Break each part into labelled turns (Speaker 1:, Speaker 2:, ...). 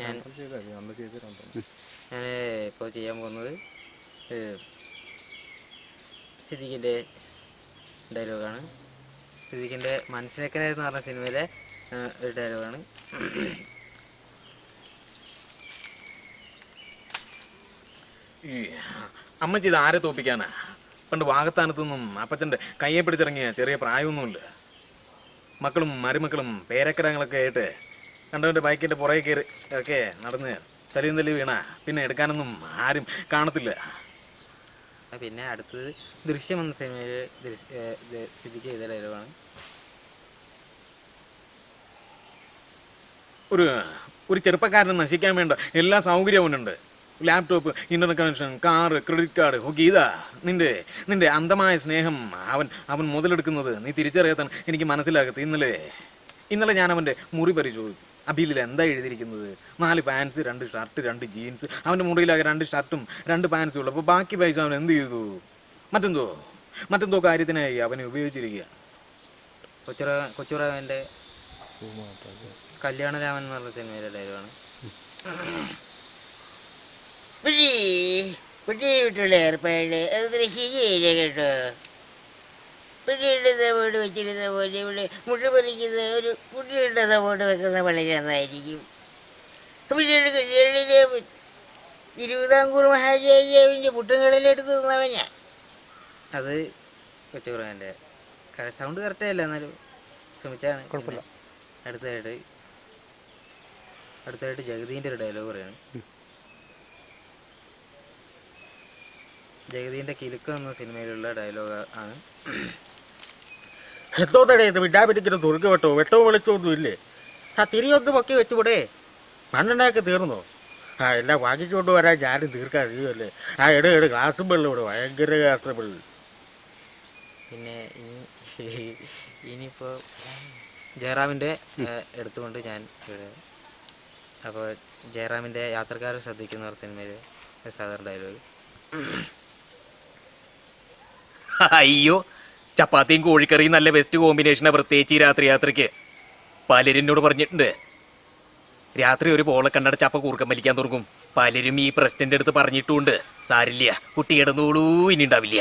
Speaker 1: ഞാൻ ഞാൻ ഇപ്പോൾ ചെയ്യാൻ പോകുന്നത് സിദ്ദിഖിന്റെ ഡയലോഗാണ്. സിദ്ദിഖിന്റെ മനസ്സിലേക്കനെ എന്ന് പറഞ്ഞ സിനിമയിലെ ഒരു ഡയലോഗാണ്.
Speaker 2: ഈ അമ്മച്ചി ഇത് ആരെ തോപ്പിക്കാനാ? പണ്ട് വാഗത്താനത്തു നിന്നും അപ്പച്ചന്റെ കയ്യെ പിടിച്ചിറങ്ങിയ ചെറിയ പ്രായമൊന്നുമില്ല. മക്കളും മരുമക്കളും പേരക്കരങ്ങളൊക്കെ ആയിട്ട് കണ്ടവന്റെ ബൈക്കിന്റെ പുറകെ കയറി ഒക്കെ നടന്ന് തലയും തല്ലി വീണ. പിന്നെ എടുക്കാനൊന്നും ആരും കാണത്തില്ല.
Speaker 1: പിന്നെ അടുത്തത് ദൃശ്യം എന്ന സിനിമയിൽ സിദ്ദിഖ് ചെയ്ത ഡയലോഗാണ്
Speaker 2: ഒരു ഒരു ചെറുപ്പക്കാരനെ നശിക്കാൻ വേണ്ട എല്ലാ സൗകര്യവും അവനുണ്ട്. Laptop internet connection car credit card okay ഇതാ. നിന്റെ നിന്റെ അന്തമായ സ്നേഹം അവൻ അവൻ മുതലെടുക്കുന്നത് നീ തിരിച്ചറിയാത്ത എനിക്ക് മനസ്സിലാകത്ത് ഇന്നലെ ഇന്നലെ ഞാൻ അവന്റെ മുറി പരിശോധിച്ചു. ബില്ലിൽ എന്താ എഴുതിയിരിക്കുന്നത്? നാല് പാൻസ് രണ്ട് ഷർട്ട് രണ്ട് ജീൻസ് അവന്റെ മുറിയിലാകെ രണ്ട് ഷർട്ടും രണ്ട് പാൻസും ഉള്ളു. അപ്പോൾ ബാക്കി പൈസ അവൻ എന്ത് ചെയ്തു? മറ്റെന്തോ? മറ്റെന്തോ കാര്യത്തിനായി അവനെ ഉപയോഗിച്ചിരിക്കുക.
Speaker 1: കൊച്ചുറ കൊച്ചുറവന്റെ കല്യാണരാമൻ എന്ന് പറഞ്ഞ സിനിമയിലെ ഡയലോഗാണ്
Speaker 3: ഏർപ്പാട്. അത് ദൃശ്യം കേട്ടോ? സപ്പോർട്ട് വെച്ചിരുന്ന പോലെ ഇവിടെ ഒരു കുട്ടിയുടെ സപ്പോർട്ട് വെക്കുന്ന വളരെ നന്നായിരിക്കും പിന്നീട് കല്യാണിലെ തിരുവിതാംകൂർ മഹാരാജാവിന്റെ പുട്ടുംകടലെടുത്ത് ഞാൻ
Speaker 1: അത് കൊച്ചുകുറാന്റെ സൗണ്ട് കറക്റ്റേ അല്ല എന്നാലും ശ്രമിച്ചാണ്. കുഴപ്പമില്ല. അടുത്തതായിട്ട് അടുത്തതായിട്ട് ജഗതീന്റെ ഒരു ഡയലോഗ് പറയാണ്. ജഗദീന്റെ കിലുക്കം എന്ന സിനിമയിലുള്ള ഡയലോഗ് ആണ്.
Speaker 4: എന്തോ തടയത്ത് വിടാപിടിക്കുന്ന തുറുക്ക് വെട്ടോ വെട്ടവും വെളിച്ചമൊന്നും ഇല്ലേ? ആ തിരിയൊന്ന് പൊക്കി വെച്ചുകൂടെ? മണ്ണെണ്ണയൊക്കെ തീർന്നോ? ആ എല്ലാം വാങ്ങിച്ചുകൊണ്ട് വരാൻ ഞാനും തീർക്കാൻ അറിയുമല്ലേ? ആ ഇട ഇട ഗ്ലാസും വെള്ളം ഇവിടെ ഭയങ്കര ഗ്യാസ് വെള്ളം
Speaker 1: പിന്നെ ഇനി ഇനിയിപ്പോൾ ജയറാമിന്റെ എടുത്തുകൊണ്ട് ഞാൻ ഇവിടെ അപ്പോൾ ജയറാമിന്റെ യാത്രക്കാരെ ശ്രദ്ധിക്കുന്ന ഒരു സിനിമയിൽ സാധാരണ ഡയലോഗ്
Speaker 2: അയ്യോ ചപ്പാത്തിയും കോഴിക്കറിയും നല്ല ബെസ്റ്റ് കോമ്പിനേഷനാണ് പ്രത്യേകിച്ച് ഈ രാത്രി യാത്രയ്ക്ക്. പലരും എന്നോട് പറഞ്ഞിട്ടുണ്ട്. രാത്രി ഒരു പോളെ കണ്ടട ചപ്പ കൂർക്കം വലിക്കാൻ തുടങ്ങും. പലരും ഈ പ്രസിഡന്റ് അടുത്ത് പറഞ്ഞിട്ടുമുണ്ട്. സാരില്ല കുട്ടി കിടന്നോളൂ ഇനി ഉണ്ടാവില്ല.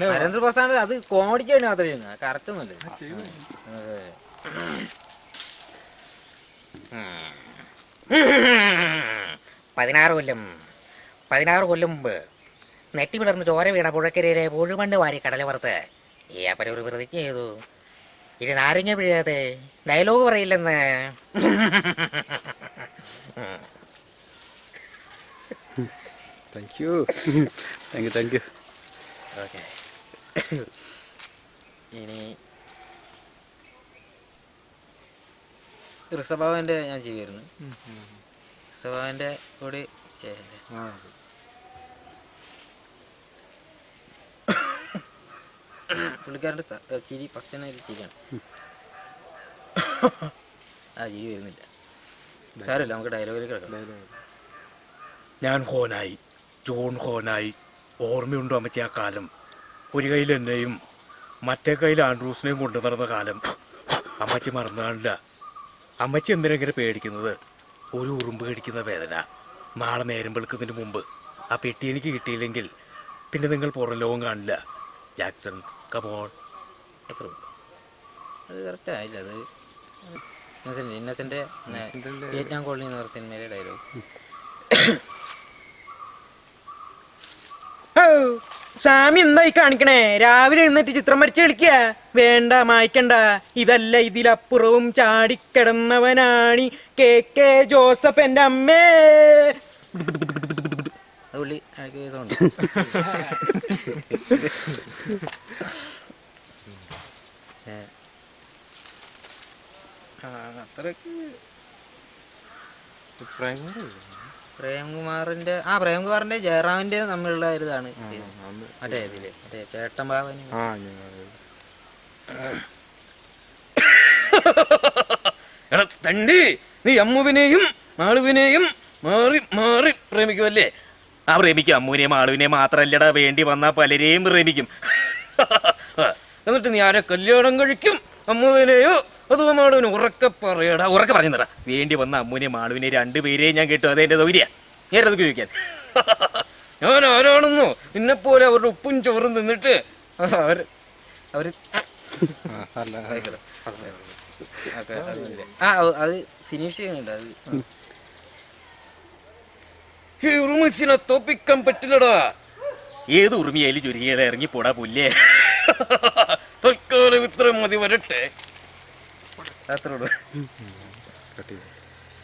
Speaker 1: നരേന്ദ്ര പ്രസാദ്? അത് കോമഡിക്ക് വേണ്ടി മാത്രമേ ചെയ്യുന്നത്. കറക്റ്റ് ഒന്നുമല്ലേ. അതെ.
Speaker 3: പതിനാറ് കൊല്ലം പതിനാറ് കൊല്ലം മുമ്പ് നെറ്റി വിടർന്ന് ചോര വീണ പുഴക്കരയിലെ പുഴുമണ്ണ് വാരി കടലവറുത്ത് ഈ അപ്പന ഒരു പ്രതിജ്ഞ ചെയ്തു. ഇനി നാരങ്ങ പിഴയാതെ dialogue പറയില്ലെന്ന്.
Speaker 5: Thank you thank you thank you
Speaker 1: okay ഇനി ഋഷഭാവന്റെ ഞാൻ ചെയ്യുമായിരുന്നു ഋഷഭാവന്റെ കൂടി ചെയ്യല്ലേ? പുള്ളിക്കാരന്റെ ചിരി ഫസ്റ്റ് തന്നെ ഒരു ചിരിയാണ്. ആ ചിരി വരുന്നില്ല. സാരമില്ല നമുക്ക് ഡയലോഗിലേക്ക് കിടക്കാം.
Speaker 4: ഞാൻ ഹോനായി ജോൺ ഹോനായി. ഓർമ്മയുണ്ടോ അമ്മച്ചി ആ കാലം? ഒരു കയ്യിൽ എന്നെയും മറ്റേ കയ്യിൽ ആൻഡ്രൂസിനെയും കൊണ്ടു നടന്ന കാലം. അമ്മച്ചി മറന്നാണില്ല അമ്മച്ചി എന്തിനെങ്ങനെ പേടിക്കുന്നത്? ഒരു ഉറുമ്പ് കടിക്കുന്ന വേദന. നാളെ നേരം വെളുക്കുന്നതിന് മുമ്പ്. ആ പെട്ടി എനിക്ക് കിട്ടിയില്ലെങ്കിൽ പിന്നെ നിങ്ങൾ പുറം ലോകം കാണില്ല. ജാക്സൺ കമോൾ അത്ര
Speaker 1: അത് കറക്റ്റ് ആയില്ല അത് ഇന്നസെന്റ് ഇന്നസെന്റെ വിയറ്റ്നാം കോളനി എന്ന് പറഞ്ഞ സിനിമയിലെ ഡയലോഗ്
Speaker 6: സാമി എന്തായി കാണിക്കണേ? രാവിലെ എഴുന്നേറ്റ് ചിത്രം വരച്ച് കളിക്കുക. വേണ്ട മായ്ക്കണ്ട. ഇതല്ല ഇതിലപ്പുറവും ചാടിക്കിടന്നവനാണി. കെ കെ ജോസഫ് എന്റെ അമ്മേ.
Speaker 1: പുള്ളി
Speaker 5: അത്രയ്ക്ക്
Speaker 1: പ്രേംകുമാറിന്റെ ആ പ്രേംകുമാറിന്റെ ജയറാമിന്റെ തമ്മിലുള്ള ഒരു ഇതാണ് മറ്റേ ഇതിൽ മറ്റേ ചേട്ടൻ
Speaker 2: എടാ തണ്ടി നീ അമ്മുവിനെയും മാളുവിനെയും മാറി മാറി പ്രേമിക്കുമല്ലേ ആ പ്രേമിക്കും അമ്മൂനെയും ആളുവിനെയും മാത്രല്ലടാ വേണ്ടി വന്നാൽ പലരെയും പ്രേമിക്കും. എന്നിട്ട് നീ ആരെ കല്യാണം കഴിക്കും അമ്മുവിനെയോ അതോ ആളുവിനെ ഉറക്കെ പറയടാ ഉറക്കെ പറഞ്ഞു തരാ വേണ്ടി വന്ന അമ്മൂനെയും ആളുവിനെയും രണ്ടുപേരെയും ഞാൻ കേട്ടു അതെന്റെ സൗകര്യ നേരത് ചോദിക്കാൻ. ഞാൻ ആരാണെന്നോ? നിന്നെപ്പോലെ അവരുടെ ഉപ്പും ചോറും തിന്നിട്ട് അവർ അവർ.
Speaker 5: ആ
Speaker 1: അത് ഫിനിഷ് ചെയ്യുന്നുണ്ട് അത്.
Speaker 2: ഈ ഉറുമിച്ചിനെ തോപ്പിക്കാൻ പറ്റില്ലടാ. ഏത് ഉറുമിയായാലും ചുരുങ്ങിയുടെ ഇറങ്ങി പോടാ പുല്ലേ. തൽക്കാലം ഇത്രയും മതി വരട്ടെ.
Speaker 1: അത്രേ ഉള്ളൂ.
Speaker 5: കട്ട് ചെയ്തു?